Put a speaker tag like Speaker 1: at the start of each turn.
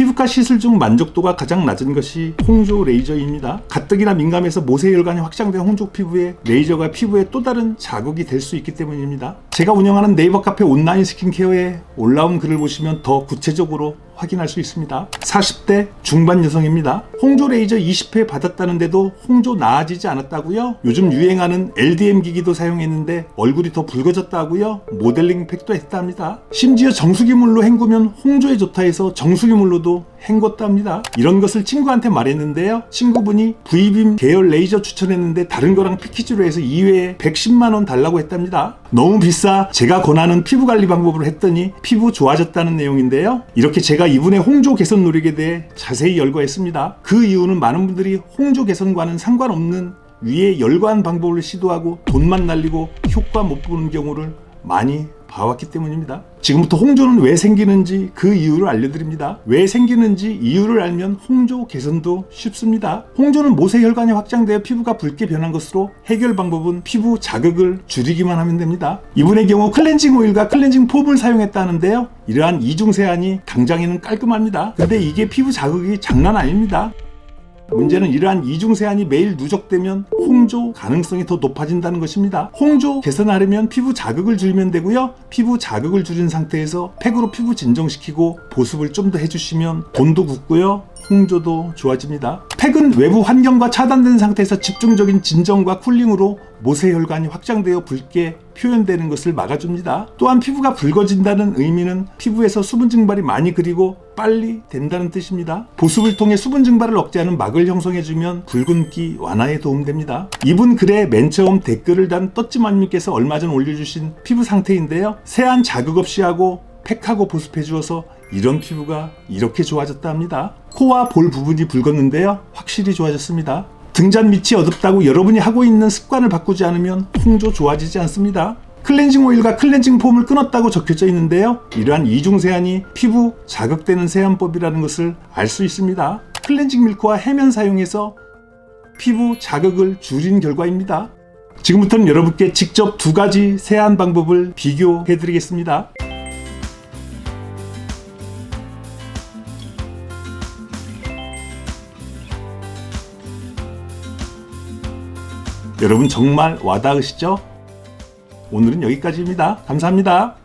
Speaker 1: 피부과 시술 중 만족도가 가장 낮은 것이 홍조 레이저입니다. 가뜩이나 민감해서 모세혈관이 확장된 홍조 피부에 레이저가 피부에 또 다른 자극이 될 수 있기 때문입니다. 제가 운영하는 네이버 카페 온라인 스킨케어에 올라온 글을 보시면 더 구체적으로 확인할 수 있습니다. 40대 중반 여성입니다. 홍조 레이저 20회 받았다는데도 홍조 나아지지 않았다고요? 요즘 유행하는 LDM 기기도 사용했는데 얼굴이 더 붉어졌다고요? 모델링 팩도 했답니다. 심지어 정수기물로 헹구면 홍조에 좋다 해서 정수기물로도 헹궜답니다. 이런 것을 친구한테 말했는데요. 친구분이 V빔 계열 레이저 추천했는데 다른 거랑 패키지로 해서 2회에 110만 원 달라고 했답니다. 너무 비싸 제가 권하는 피부 관리 방법으로 했더니 피부 좋아졌다는 내용인데요. 이렇게 제가 이분의 홍조 개선 노력에 대해 자세히 열거했습니다. 그 이유는 많은 분들이 홍조 개선과는 상관없는 위에 열거한 방법을 시도하고 돈만 날리고 효과 못 보는 경우를 많이 봐왔기 때문입니다. 지금부터 홍조는 왜 생기는지 그 이유를 알려드립니다. 왜 생기는지 이유를 알면 홍조 개선도 쉽습니다. 홍조는 모세혈관이 확장되어 피부가 붉게 변한 것으로 해결 방법은 피부 자극을 줄이기만 하면 됩니다. 이분의 경우 클렌징 오일과 클렌징 폼을 사용했다는데요. 이러한 이중 세안이 당장에는 깔끔합니다. 근데 이게 피부 자극이 장난 아닙니다. 문제는 이러한 이중 세안이 매일 누적되면 홍조 가능성이 더 높아진다는 것입니다. 홍조 개선하려면 피부 자극을 줄이면 되고요. 피부 자극을 줄인 상태에서 팩으로 피부 진정시키고 보습을 좀 더 해주시면 돈도 굳고요. 홍조도 좋아집니다. 팩은 외부 환경과 차단된 상태에서 집중적인 진정과 쿨링으로 모세혈관이 확장되어 붉게 표현되는 것을 막아줍니다. 또한 피부가 붉어진다는 의미는 피부에서 수분 증발이 많이 그리고 빨리 된다는 뜻입니다. 보습을 통해 수분 증발을 억제하는 막을 형성해주면 붉은기 완화에 도움됩니다. 이분 글에 맨 처음 댓글을 단 떴지만님께서 얼마 전 올려주신 피부 상태인데요. 세안 자극 없이 하고 팩하고 보습해 주어서 이런 피부가 이렇게 좋아졌다 합니다. 코와 볼 부분이 붉었는데요. 확실히 좋아졌습니다. 등잔 밑이 어둡다고 여러분이 하고 있는 습관을 바꾸지 않으면 홍조 좋아지지 않습니다. 클렌징 오일과 클렌징 폼을 끊었다고 적혀져 있는데요. 이러한 이중 세안이 피부 자극되는 세안법이라는 것을 알 수 있습니다. 클렌징 밀크와 해면 사용해서 피부 자극을 줄인 결과입니다. 지금부터는 여러분께 직접 두 가지 세안 방법을 비교해 드리겠습니다. 여러분 정말 와닿으시죠? 오늘은 여기까지입니다. 감사합니다.